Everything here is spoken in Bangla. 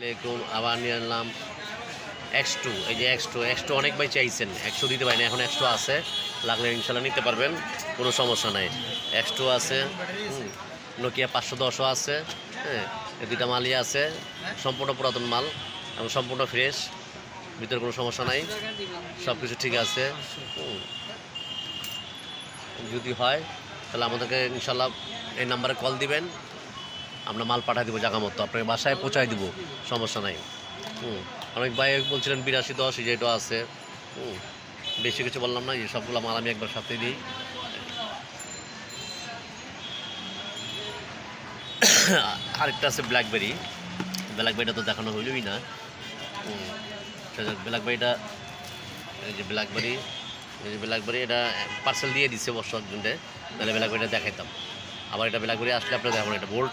আলাইকুম আবার নিয়ে আনলাম এক্স টু এই যে এক্স টু এক্স টু অনেক ভাই চাইছেন। একশো দিতে পারি না এখন এক্স টু আছে। লাগলে ইনশাল্লাহ নিতে পারবেন, কোনো সমস্যা নাই। এক্স টু আছে নোকিয়া পাঁচশো দশও আছে হ্যাঁ দুইটা মালই আছে, সম্পূর্ণ পুরাতন মাল, এবং সম্পূর্ণ ফ্রেশ ভিতরে কোনো সমস্যা নাই সব কিছু ঠিক আছে যদি হয়, তাহলে আমাদেরকে ইনশাল্লাহ এই নাম্বারে কল দিবেন আমরা মাল পাঠিয়ে দেবো জায়গা মতো, আপনাকে বাসায় পৌঁছায় দিব, সমস্যা নাই। হুম, অনেক ভাই বলছিলেন বিরাশি দশ যেটা আছে। হুম, বেশি কিছু বললাম না, এই সবগুলো মাল আমি একবার সাথে দিই। আরেকটা আছে ব্ল্যাকবেরি ব্ল্যাকবেরিটা তো দেখানো হইলই না। ব্ল্যাকবেরিটা এই যে ব্ল্যাকবেরি এই যে ব্ল্যাকবেরি এটা পার্সেল দিয়ে দিচ্ছে অবশ্য একজনকে তাহলে ব্ল্যাকবেরিটা দেখাইতাম। আবার এটা ব্ল্যাকবেরি আসলে আপনার দেখুন, এটা বোল্ট